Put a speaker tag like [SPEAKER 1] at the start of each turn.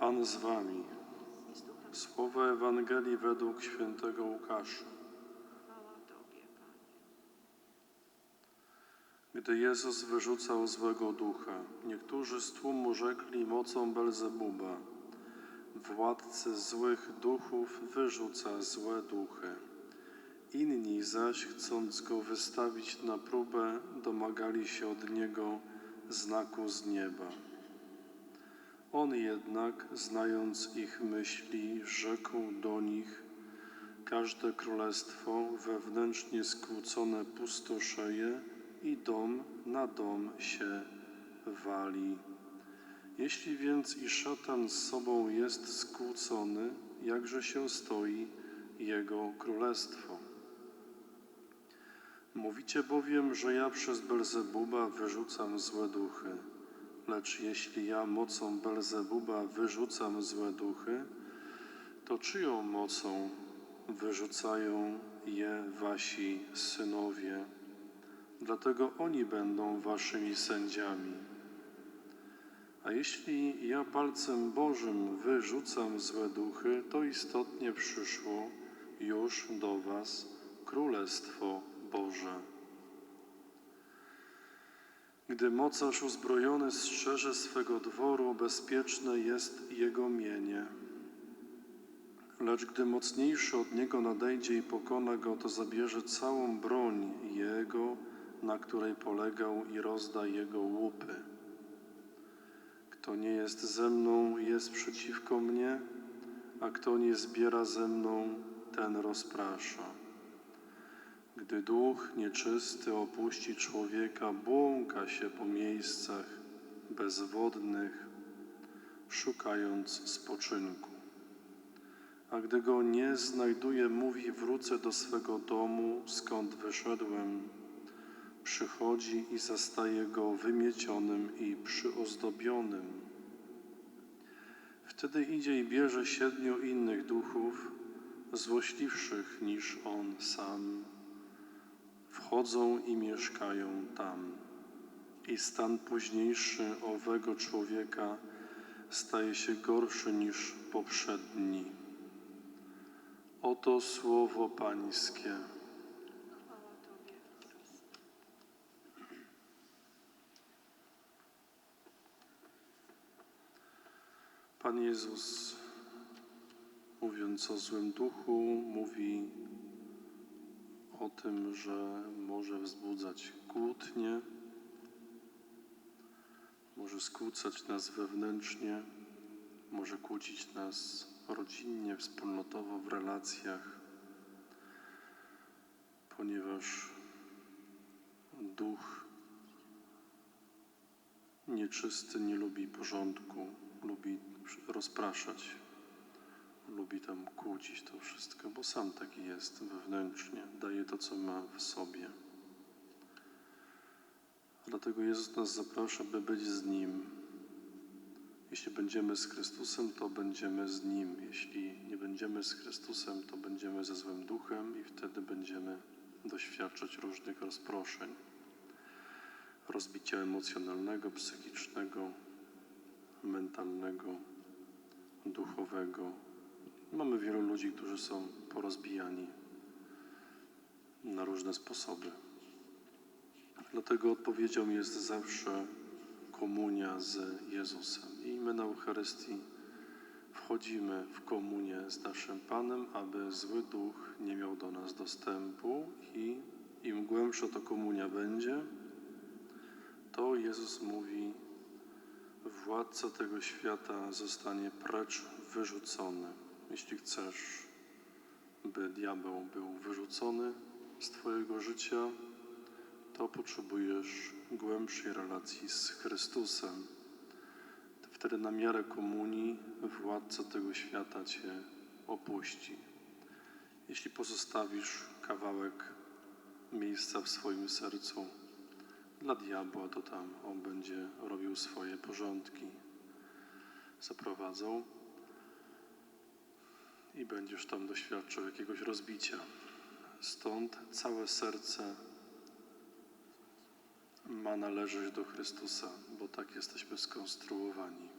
[SPEAKER 1] Pan z wami. Słowa Ewangelii według świętego Łukasza. Gdy Jezus wyrzucał złego ducha, niektórzy z tłumu rzekli mocą Belzebuba, władcy złych duchów wyrzuca złe duchy. Inni zaś, chcąc go wystawić na próbę, domagali się od niego znaku z nieba. On jednak, znając ich myśli, rzekł do nich: Każde królestwo wewnętrznie skłócone pustoszeje i dom na dom się wali. Jeśli więc i szatan z sobą jest skłócony, jakże się stoi jego królestwo? Mówicie bowiem, że ja przez Belzebuba wyrzucam złe duchy. Lecz jeśli ja mocą Belzebuba wyrzucam złe duchy, to czyją mocą wyrzucają je wasi synowie? Dlatego oni będą waszymi sędziami. A jeśli ja palcem Bożym wyrzucam złe duchy, to istotnie przyszło już do was Królestwo Boże. Gdy mocarz uzbrojony strzeże swego dworu, bezpieczne jest jego mienie. Lecz gdy mocniejszy od niego nadejdzie i pokona go, to zabierze całą broń jego, na której polegał, i rozda jego łupy. Kto nie jest ze mną, jest przeciwko mnie, a kto nie zbiera ze mną, ten rozprasza. Gdy duch nieczysty opuści człowieka, błąka się po miejscach bezwodnych, szukając spoczynku. A gdy go nie znajduje, mówi: Wrócę do swego domu, skąd wyszedłem. Przychodzi i zastaje go wymiecionym i przyozdobionym. Wtedy idzie i bierze siedmiu innych duchów, złośliwszych niż on sam. Wchodzą i mieszkają tam. I stan późniejszy owego człowieka staje się gorszy niż poprzedni. Oto słowo Pańskie. Pan Jezus, mówiąc o złym duchu, mówi o tym, że może wzbudzać kłótnie, może skłócać nas wewnętrznie, może kłócić nas rodzinnie, wspólnotowo, w relacjach, ponieważ duch nieczysty nie lubi porządku, lubi rozpraszać, lubi tam kłócić to wszystko, bo sam taki jest wewnętrznie, daje to, co ma w sobie. Dlatego Jezus nas zaprasza, by być z Nim. Jeśli będziemy z Chrystusem, to będziemy z Nim. Jeśli nie będziemy z Chrystusem, to będziemy ze złym duchem i wtedy będziemy doświadczać różnych rozproszeń rozbicia emocjonalnego, psychicznego, mentalnego, duchowego. Mamy wielu ludzi, którzy są porozbijani na różne sposoby. Dlatego odpowiedzią jest zawsze komunia z Jezusem. I my na Eucharystii wchodzimy w komunię z naszym Panem, aby zły duch nie miał do nas dostępu i im głębsza to komunia będzie, to Jezus mówi, władca tego świata zostanie precz wyrzucony. Jeśli chcesz, by diabeł był wyrzucony z Twojego życia, to potrzebujesz głębszej relacji z Chrystusem. Wtedy na miarę komunii władca tego świata Cię opuści. Jeśli pozostawisz kawałek miejsca w swoim sercu, dla diabła, to tam on będzie robił swoje porządki, zaprowadzał i będziesz tam doświadczał jakiegoś rozbicia. Stąd całe serce ma należeć do Chrystusa, bo tak jesteśmy skonstruowani.